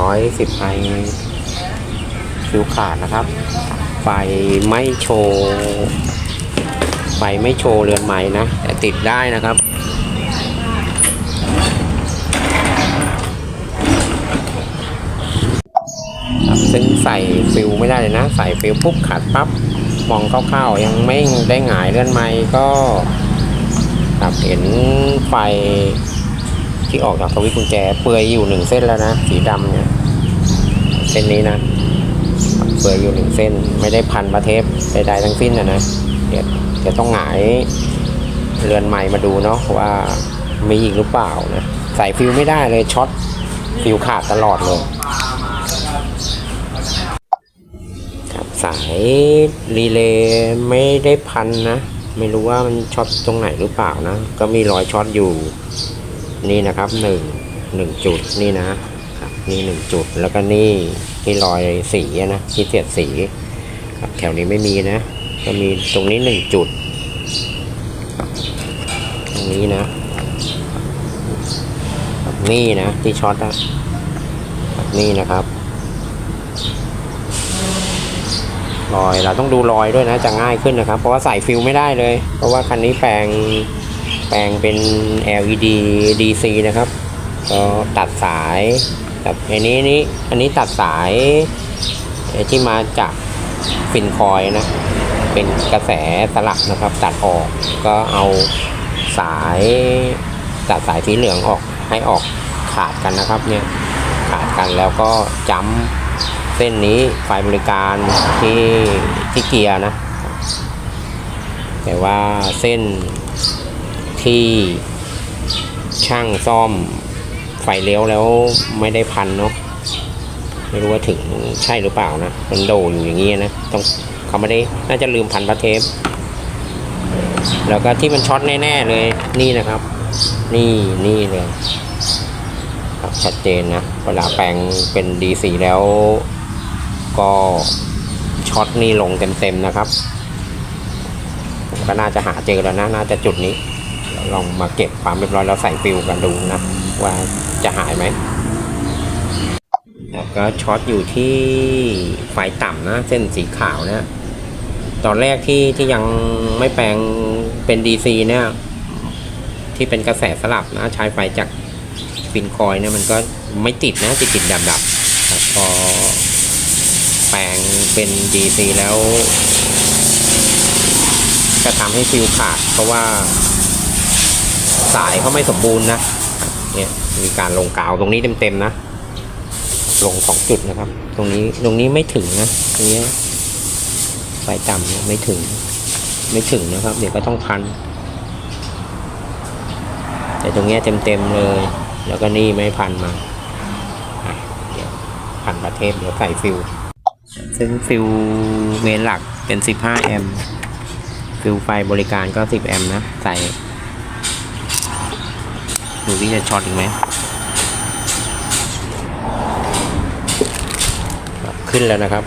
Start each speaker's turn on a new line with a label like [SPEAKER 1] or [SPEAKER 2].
[SPEAKER 1] ร้อยสิบไอฟิวขาดนะครับ ไฟไม่โชว์ ไฟไม่โชว์เรือนไม้นะแต่ติดได้นะครับจับซึ่งใส่ฟิลไม่ได้เลยนะ ใส่ฟิลปุ๊บขาดปั๊บมองคร่าวๆยังไม่ได้หงายเลื่อนไม้ก็ครับเห็นไฟ ที่ออกจากสวิตช์กุญแจเปลือยอยู่หนึ่งเส้นแล้วนะสีดำเนี่ยเส้นนี้นะเปลือยอยู่หนึ่งเส้น ไม่ได้พันประเทปใดๆทั้งสิ้นนะนะเดี๋ยวจะต้องหงายเรือนไม้มาดูเนาะว่ามีอีกหรือเปล่านะใส่ฟิลไม่ได้เลยช็อตฟิลขาดตลอดเลยครับสายรีเลย์ไม่ได้พันนะ ไม่รู้ว่ามันช็อตตรงไหนหรือเปล่านะ ก็มีรอยช็อตอยู่ นี่นะครับหนึ่งหนึ่งจุดนี่นะครับนี่หนึ่งจุดแล้วก็นี่ที่รอยสีนะที่เสียดสีครับแถวนี้ไม่มีนะ ก็มีตรงนี้หนึ่งจุด ตรงนี้นะครับนี่นะที่ช็อตอะครับนี่นะครับรอยเราต้องดูรอยด้วยนะจะง่ายขึ้นนะครับ เพราะว่าใส่ฟิลไม่ได้เลย เพราะว่าคันนี้แปลง แปลงเป็น LED DC นะครับก็ตัดสายตัดอันนี้นี่อันนี้ตัดสายที่มาจากฟินคอยนะ เป็นกระแสสลับนะครับ ตัดออกก็เอาสายตัดสายสีเหลืองออกให้ออกขาดกันนะครับเนี่ยขาดกันแล้วก็จ้ำเส้นนี้ไฟบริการที่ที่เกียร์นะ แต่ว่าเส้น ที่ช่างซ่อมไฟเลี้ยวแล้วไม่ได้พันเนาะไม่รู้ว่าถึงใช่หรือเปล่านะมันโดอยู่อย่างนี้นะต้องเขาไม่ได้น่าจะลืมพันประเทปแล้วก็ที่มันช็อตแน่ๆเลยนี่นะครับ นี่นี่เลยครับชัดเจนนะเวลาแปลงเป็น DC แล้ว ก็ช็อตนี่ลงเต็มๆนะครับ ก็น่าจะหาเจอแล้วนะ น่าจะจุดนี้ ลองมาเก็บความเรียบร้อยแล้วใส่ฟิลกันดูนะ ว่าจะหายไหมแล้วก็ช็อตอยู่ที่ไฟต่ำนะเส้นสีขาวนะตอนแรกที่ที่ยังไม่แปลงเป็น DC เนี่ย ที่เป็นกระแสสลับนะใช้ไฟจากฟินคอยเนี่ยมันก็ไม่ติดนะติดติดดับดับๆพอแปลงเป็น DC แล้วก็ทำให้ฟิวขาดเพราะว่า สายเขาไม่สมบูรณ์นะเนี่ยมีการลงกาวตรงนี้เต็มๆนะ ลงสองจุดนะครับ ตรงนี้ตรงนี้ไม่ถึงนะตรงนี้ไฟต่ำเนี่ยไม่ถึง ไม่ถึงนะครับ เดี๋ยวก็ต้องพัน แต่ตรงเนี้ยเต็มๆเลย แล้วก็นี่ไม่พันมาเดี๋ยวพันประเทศเดี๋ยวใส่ฟิลซึ่งฟิลเมนหลักเป็น 15 แอมป์ฟิลไฟบริการก็ 10 แอมป์นะ ใส่ ดูที่จะช็อตอีกไหมขึ้นแล้วนะครับ